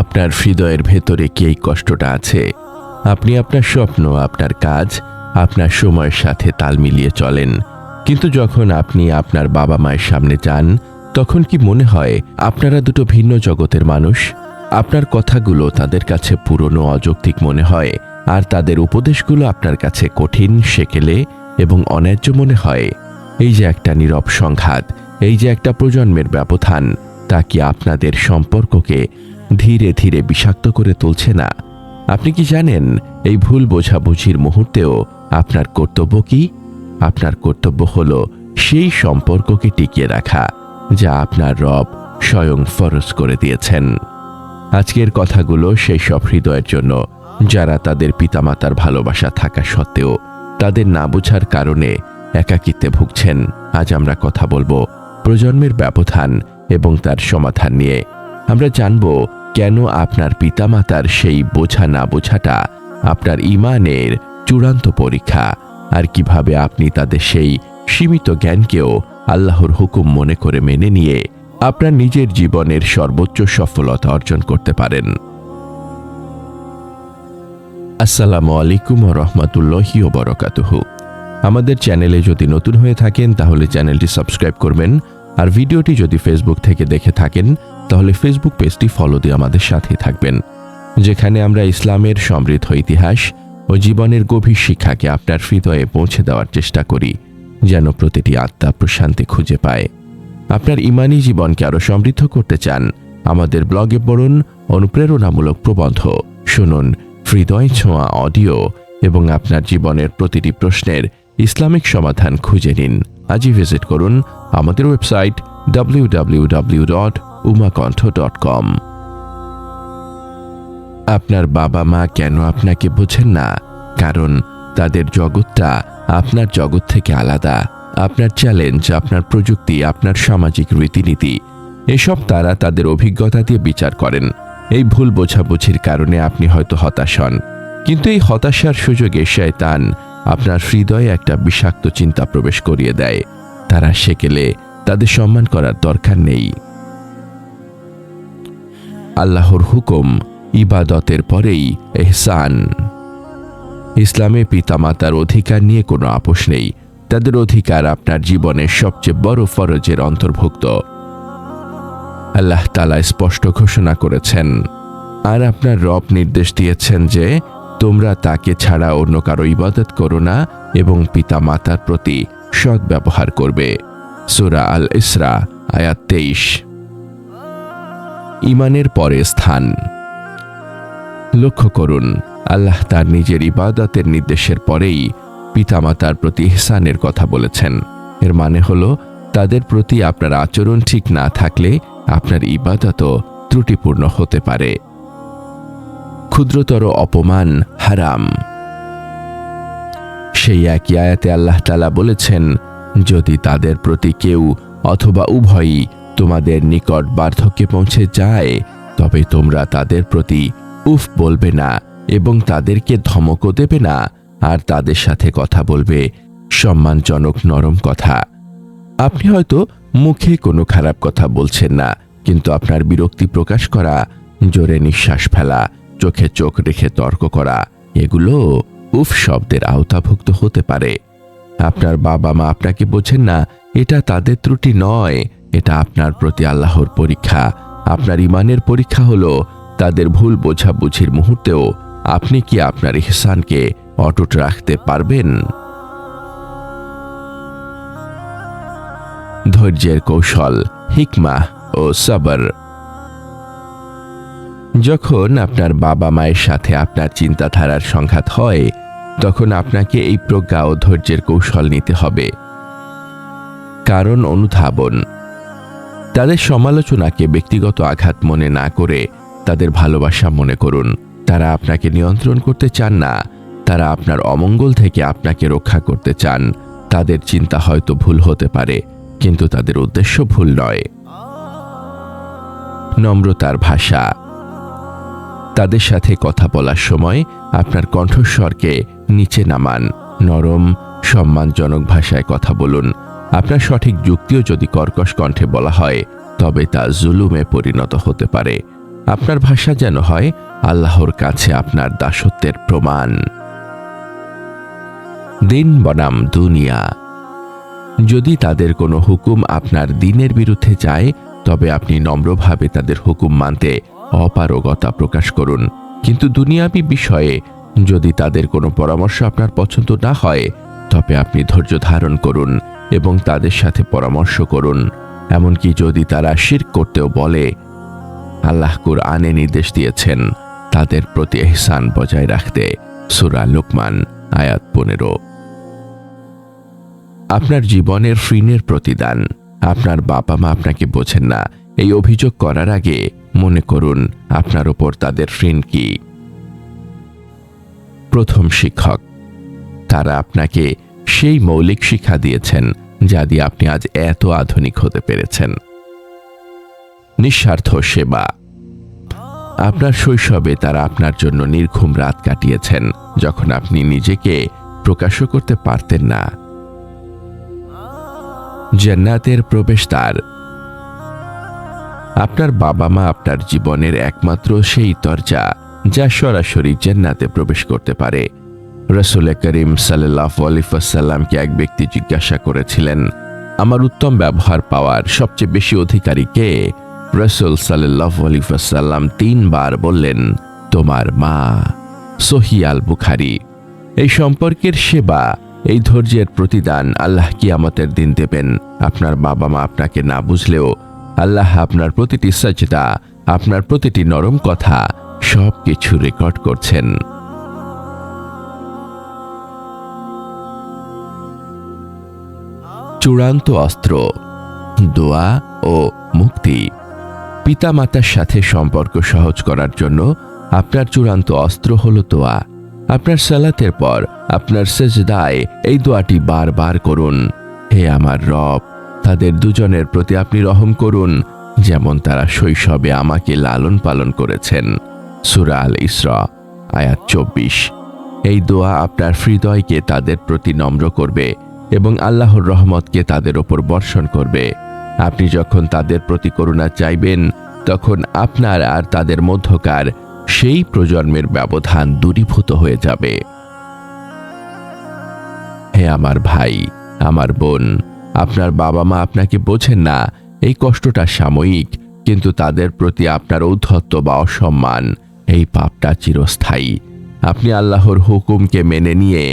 আপনার হৃদয়ের ভেতরে কি এই কষ্টটা আছে? আপনি আপনার স্বপ্ন, আপনার কাজ, আপনার সময়ের সাথে তাল মিলিয়ে চলেন। কিন্তু যখন আপনি আপনার বাবা মায়ের সামনে যান, তখন কি মনে হয় আপনারা দুটো ভিন্ন জগতের মানুষ? আপনার কথাগুলো তাদের কাছে পুরনো, অযৌক্তিক মনে হয়, আর তাদের উপদেশগুলো আপনার কাছে কঠিন, সেকেলে এবং অন্যায্য মনে হয়। এই যে একটা নীরব সংঘাত, এই যে একটা প্রজন্মের ব্যবধান, তা কি আপনাদের সম্পর্ককে ধীরে ধীরে বিষাক্ত করে তুলছে না। আপনি কি জানেন, এই ভুল বোঝাবুঝির মুহূর্তেও আপনার কর্তব্য কি? আপনার কর্তব্য হলো সেই সম্পর্ককে টিকিয়ে রাখা, যা আপনার রব স্বয়ং ফরজ করে দিয়েছেন। আজকের কথাগুলো সেই সব হৃদয়ের জন্য, যারা তাদের পিতামাতার ভালোবাসা থাকা সত্ত্বেও তাদের না বোঝার কারণে একাকিত্বে ভুগছেন। আজ আমরা কথা বলব প্রজন্মের ব্যবধান এবং তার সমাধান নিয়ে। আমরা জানব কেন আপনার পিতামাতার সেই বোঝা না বোঝাটা আপনার ইমানের চূড়ান্ত পরীক্ষা? আর কীভাবে আপনি তাদের সেই সীমিত জ্ঞানকেও আল্লাহর হুকুম মনে করে মেনে নিয়ে আপনার নিজের জীবনের সর্বোচ্চ সফলতা অর্জন করতে পারেন? আসসালামু আলাইকুম রহমতুল্লাহি বরকাতুহু। আমাদের চ্যানেলে যদি নতুন হয়ে থাকেন, তাহলে চ্যানেলটি সাবস্ক্রাইব করবেন আর ভিডিওটি যদি ফেসবুক থেকে দেখে থাকেন, তাহলে ফেসবুক পেজটি ফলো দিয়ে আমাদের সাথে থাকবেন, যেখানে আমরা ইসলামের সমৃদ্ধ ইতিহাস ও জীবনের গভীর শিক্ষাকে আপনার হৃদয়ে পৌঁছে দেওয়ার চেষ্টা করি, যেন প্রতিটি আত্মা প্রশান্তি খুঁজে পায়। আপনার ইমানি জীবনকে আরও সমৃদ্ধ করতে চান, আমাদের ব্লগে পড়ুন অনুপ্রেরণামূলক প্রবন্ধ, শুনুন হৃদয় ছোঁয়া অডিও এবং আপনার জীবনের প্রতিটি প্রশ্নের ইসলামিক সমাধান খুঁজে নিন। আজই ভিজিট করুন আমাদের ওয়েবসাইট ডাব্লিউ আপনার বাবা মা কেন আপনাকে বোঝেন না? কারণ তাদের জগৎটা আপনার জগৎ থেকে আলাদা। আপনার চ্যালেঞ্জ আপনার প্রযুক্তি, আপনার সামাজিক রীতিনীতি, এসব তারা তাদের অভিজ্ঞতা দিয়ে বিচার করেন। এই ভুল বোঝাবুঝির কারণে আপনি হয়তো হতাশ হন। কিন্তু এই হতাশার সুযোগে শয়তান আপনার হৃদয়ে একটা বিষাক্ত চিন্তা প্রবেশ করিয়ে দেয়। তারা সেকেলে তাদের সম্মান করার দরকার নেই। আল্লাহর হুকুম ইবাদতের পরেই এহসান। ইসলামে পিতামাতার অধিকার নিয়ে কোনো আপোষ নেই। তাদের অধিকার আপনার জীবনের সবচেয়ে বড় ফরজের অন্তর্ভুক্ত। আল্লাহ তালা স্পষ্ট ঘোষণা করেছেন, আর আপনার রব নির্দেশ দিয়েছেন যে তোমরা তাকে ছাড়া অন্য কারও ইবাদত করো না এবং পিতা মাতার প্রতি সৎ ব্যবহার করবে। সুরা আল ইসরা, আয়াত তেইশ। ইমানের পরে স্থান। লক্ষ্য করুন, আল্লাহ তার নিজের ইবাদতের নির্দেশের পরেই পিতামাতার প্রতি ইহসানের কথা বলেছেন। এর মানে হল, তাদের প্রতি আপনার আচরণ ঠিক না থাকলে আপনার ইবাদতও ত্রুটিপূর্ণ হতে পারে। ক্ষুদ্রতর অপমান হারাম। সেই একই আয়াতে আল্লাহ তালা বলেছেন, যদি তাদের প্রতি কেউ অথবা উভয়ই তোমাদের নিকট বার্ধক্যে পৌঁছে যায়, তবে তোমরা তাদের প্রতি উফ বলবে না এবং তাদেরকে ধমকও দেবে না, আর তাদের সাথে কথা বলবে। সম্মানজনক নরম কথা। আপনি হয়তো মুখে কোনো খারাপ কথা বলছেন না, কিন্তু আপনার বিরক্তি প্রকাশ করা, জোরে নিঃশ্বাস ফেলা চোখে চোখ রেখে তর্ক করা, এগুলো উফ শব্দের আওতাভুক্ত হতে পারে। আপনার বাবা মা আপনাকে বোঝেন না, এটা তাদের ত্রুটি নয়, এটা আপনার প্রতি আল্লাহর পরীক্ষা। আপনার ইমানের পরীক্ষা হলো তাদের ভুল বোঝাবুঝির মুহূর্তেও আপনি কি আপনার ইহসানকে অটুট রাখতে পারবেন? ধৈর্যের কৌশল, হিকমা ও সবর। যখন আপনার বাবা মায়ের সাথে আপনার চিন্তাধারার সংঘাত হয়, তখন আপনাকে এই প্রজ্ঞা ও ধৈর্যের কৌশল নিতে হবে। কারণ অনুধাবন। তাদের সমালোচনাকে ব্যক্তিগত আঘাত মনে না করে তাদের ভালোবাসা মনে করুন। তারা আপনাকে নিয়ন্ত্রণ করতে চান না। তারা আপনার অমঙ্গল থেকে আপনাকে রক্ষা করতে চান। তাদের চিন্তা হয়তো ভুল হতে পারে, কিন্তু তাদের উদ্দেশ্য ভুল নয়। নম্রতার ভাষা। তাদের সাথে কথা বলার সময় আপনার কণ্ঠস্বরকে নিচে নামান, নরম, সম্মানজনক ভাষায় কথা বলুন। আপনার সঠিক যুক্তিও যদি কর্কশ কণ্ঠে বলা হয়, তবে তা জুলুমে পরিণত হতে পারে। আপনার ভাষা যেন হয় আল্লাহর কাছে আপনার দাসত্বের প্রমাণ। দিন বনাম দুনিয়া। যদি তাদের কোনো হুকুম আপনার দিনের বিরুদ্ধে যায়, তবে আপনি নম্রভাবে তাদের হুকুম মানতে অপারগতা প্রকাশ করুন। কিন্তু দুনিয়াবি বিষয়ে যদি তাদের কোনো পরামর্শ আপনার পছন্দ না হয়, তবে আপনি ধৈর্য ধারণ করুন এবং তাদের সাথে পরামর্শ করুন। এমনকি যদি তারা শির করতেও বলে, আল্লাহ কুরআনে নির্দেশ দিয়েছেন তাদের প্রতি এহসান বজায় রাখতে। সুরা লুকমান, আয়াত পনেরো। আপনার জীবনের ঋণের প্রতিদান। আপনার বাবা মা আপনাকে বোঝেন না। এই অভিযোগ করার আগে মনে করুন, আপনার ওপর তাদের ঋণ কি? প্রথম শিক্ষক, তারা আপনাকে সেই মৌলিক শিক্ষা দিয়েছেন যা দিয়ে আপনি আজ এত আধুনিক হতে পেরেছেন। নিঃস্বার্থ সেবা, আপনার শৈশবে তারা আপনার জন্য নির্ঘুম রাত কাটিয়েছেন যখন আপনি নিজেকে প্রকাশও করতে পারতেন না। জান্নাতের প্রবেশদ্বার আপনার বাবা মা আপনার জীবনের একমাত্র সেই দরজা যা সরাসরি জান্নাতে প্রবেশ করতে পারে। রসুল করিম সাল্লাহ আলিফাসাল্লামকে এক ব্যক্তি জিজ্ঞাসা করেছিলেন, আমার উত্তম ব্যবহার পাওয়ার সবচেয়ে বেশি অধিকারী কে? রসুল সাল্লাহ আলিফাসাল্লাম তিনবার বললেন, তোমার মা। সহিয়াল বুখারি এই সম্পর্কের সেবা, এই ধৈর্যের প্রতিদান আল্লাহ কিয়ামতের দিন দেবেন। আপনার বাবা মা আপনাকে না বুঝলেও আল্লাহ আপনার প্রতিটি সাজদা, আপনার প্রতিটি নরম কথা সব কিছু রেকর্ড করছেন। চূড়ান্ত অস্ত্র, দোয়া ও মুক্তি। পিতামাতার সাথে সম্পর্ক সহজ করার জন্য আপনার চূড়ান্ত অস্ত্র হল দোয়া। আপনার সালাতের পর আপনার সেজদায় এই দোয়াটি বারবার করুন। হে আমার রব তাদের দুজনের প্রতি আপনি রহম করুন, যেমন তারা শৈশবে আমাকে লালন পালন করেছেন। সুরা আল ইসরা, আয়াত চব্বিশ। এই দোয়া আপনার হৃদয়কে তাদের প্রতি নম্র করবে এবং আল্লাহর রহমতকে তাদের ওপর বর্ষণ করবে। আপনি যখন তাদের প্রতি করুণা চাইবেন, তখন আপনার আর তাদের মধ্যকার সেই প্রজন্মের ব্যবধান দূরীভূত হয়ে যাবে। হে আমার ভাই, আমার বোন আপনার বাবা মা আপনাকে বোঝেন না, এই কষ্টটা সাময়িক, কিন্তু তাদের প্রতি আপনার ঔদ্ধত্য বা অসম্মান, এই পাপটা চিরস্থায়ী। আপনি আল্লাহর হুকুমকে মেনে নিয়ে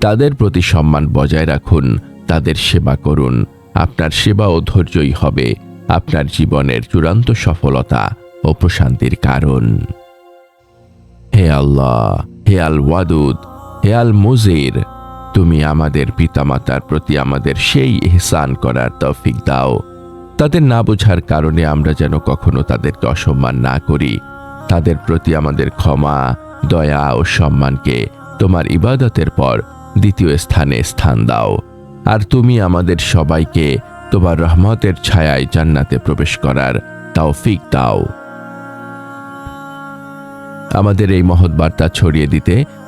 তাদের প্রতি সম্মান বজায় রাখুন, তাদের সেবা করুন। আপনার সেবা ও ধৈর্যই হবে, আপনার জীবনের চূড়ান্ত সফলতা ও প্রশান্তির কারণ। হে আল্লাহ, হে আল ওয়াদুদ হে আল মুজির তুমি আমাদের পিতামাতার প্রতি আমাদের সেই এহসান করার তৌফিক দাও। তাদের না বোঝার কারণে আমরা যেন কখনো তাদেরকে অসম্মান না করি। তাদের প্রতি আমাদের ক্ষমা, দয়া ও সম্মানকে তোমার ইবাদতের পর দ্বিতীয় স্থানে স্থান দাও। আর তুমি আমাদের সবাইকে তোমার রহমতের ছায়ায় জান্নাতে প্রবেশ করার তৌফিক দাও। আমাদের এই মহৎ বার্তা ছড়িয়ে দিতে